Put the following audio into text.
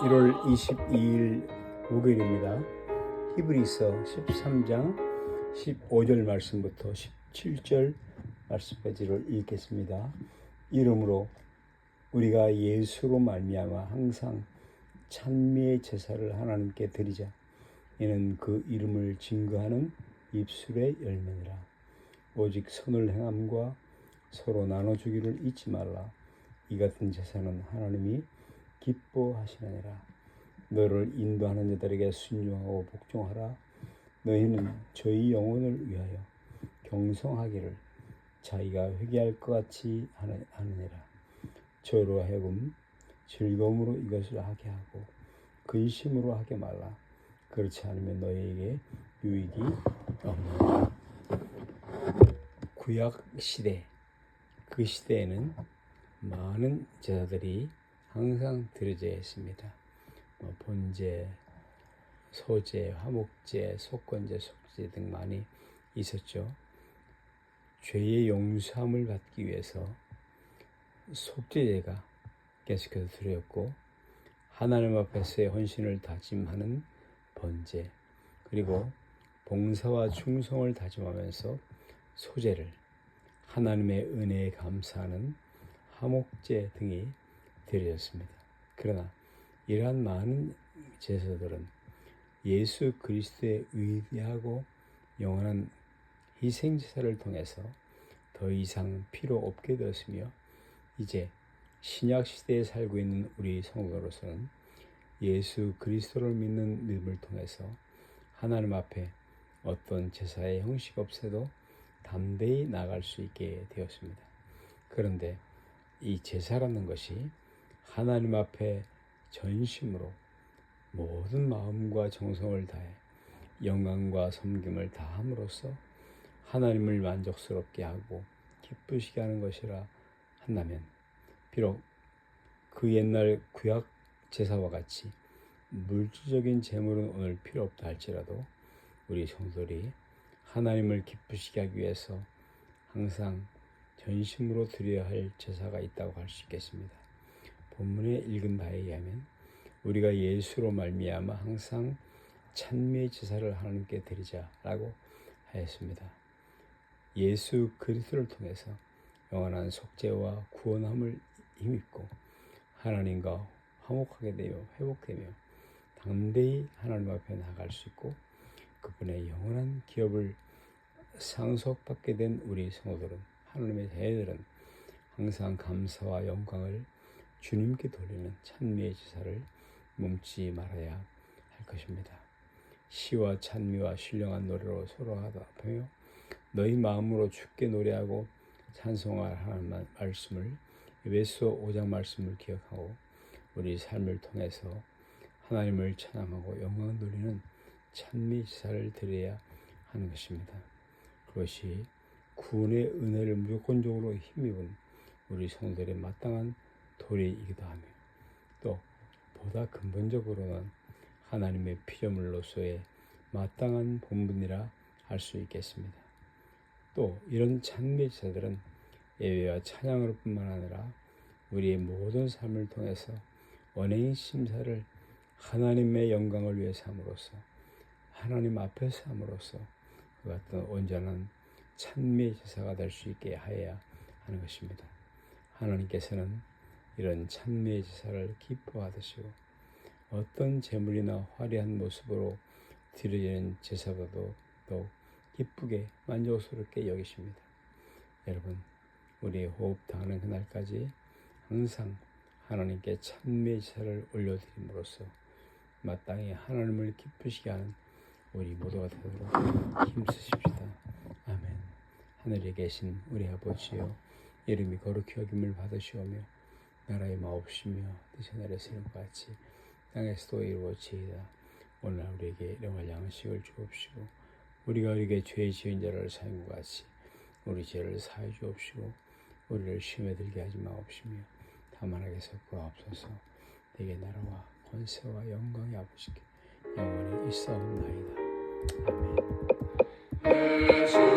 22일 목요일입니다. 히브리서 13장 15절 말씀부터 17절 말씀까지를 읽겠습니다. 이름으로 우리가 예수로 말미암아 항상 찬미의 제사를 하나님께 드리자. 이는 그 이름을 증거하는 입술의 열매니라. 오직 선을 행함과 서로 나눠주기를 잊지 말라. 이 같은 제사는 하나님이 기뻐하시느니라. 너를 인도하는 자들에게 순종하고 복종하라. 너희는 저희 영혼을 위하여 경성하기를 자기가 회개할 것 같이 하느- 하느니라. 저로 하여금 즐거움으로 이것을 하게 하고 근심으로 하게 말라. 그렇지 않으면 너희에게 유익이 없느니라. 구약 시대 그 시대에는 많은 제사들이 항상 드려져야 했습니다. 뭐 본제, 소제, 화목제, 속건제, 속제 등 많이 있었죠. 죄의 용서함을 받기 위해서 속죄제가 계속해서 드렸고 하나님 앞에서의 헌신을 다짐하는 번제 그리고 봉사와 충성을 다짐하면서 소제를 하나님의 은혜에 감사하는 화목제 등이 드려졌습니다. 그러나 이러한 많은 제사들은 예수 그리스도의 위대하고 영원한 희생 제사를 통해서 더 이상 필요 없게 되었으며 이제 신약 시대에 살고 있는 우리 성도로서는 예수 그리스도를 믿는 믿음을 통해서 하나님 앞에 어떤 제사의 형식 없애도 담대히 나갈 수 있게 되었습니다. 그런데 이 제사라는 것이 하나님 앞에 전심으로 모든 마음과 정성을 다해 영광과 섬김을 다함으로써 하나님을 만족스럽게 하고 기쁘시게 하는 것이라 한다면 비록 그 옛날 구약 제사와 같이 물질적인 재물은 오늘 필요 없다 할지라도 우리 성도들이 하나님을 기쁘시게 하기 위해서 항상 전심으로 드려야 할 제사가 있다고 할 수 있겠습니다. 본문에 읽은 바에 의하면 우리가 예수로 말미암아 항상 찬미의 제사를 하나님께 드리자라고 하였습니다. 예수 그리스도를 통해서 영원한 속죄와 구원함을 힘입고 하나님과 화목하게 되어 회복되며 당대히 하나님 앞에 나갈 수 있고 그분의 영원한 기업을 상속받게 된 우리 성도들은 하나님의 자녀들은 항상 감사와 영광을 주님께 돌리는 찬미의 제사를 멈지 말아야 할 것입니다. 시와 찬미와 신령한 노래로 서로 하다 보며 너희 마음으로 주께 노래하고 찬송할 하나님 말씀을 에베소 5장 말씀을 기억하고 우리 삶을 통해서 하나님을 찬양하고 영광 돌리는 찬미 제사를 드려야 하는 것입니다. 그것이 구원의 은혜를 무조건적으로 힘입은 우리 성도들의 마땅한 도리이기도 하며 또 보다 근본적으로는 하나님의 피조물로서의 마땅한 본분이라 할 수 있겠습니다. 또 이런 찬미 제사들은 예배와 찬양으로 뿐만 아니라 우리의 모든 삶을 통해서 원행 심사를 하나님의 영광을 위해서 함으로써 하나님 앞에서 함으로써 그 같은 온전한 찬미 제사가 될 수 있게 하여야 하는 것입니다. 하나님께서는 이런 찬미의 제사를 기뻐하시고 어떤 제물이나 화려한 모습으로 드려지는 제사보다도 더욱 기쁘게 만족스럽게 여기십니다. 여러분, 우리의 호흡 당하는 그날까지 항상 하나님께 찬미의 제사를 올려드림으로써 마땅히 하나님을 기쁘시게 하는 우리 모두가 되도록 힘쓰십시다. 아멘. 하늘에 계신 우리 아버지여 이름이 거룩히 여김을 받으시오며 나라의 마옵시며 뜻의 나라에서 이룬 것 같이 땅에서도 이루어지이다. 오늘 우리에게 일용할 양식을 주옵시고 우리가 우리에게 죄 지은 자를 사인 것 같이 우리 죄를 사해 주옵시고 우리를 시험에 들게 하지 마옵시며 다만 하게 섞어옵소서 내게 나라와 권세와 영광이 아버지께 영원히 있사옵나이다. 아멘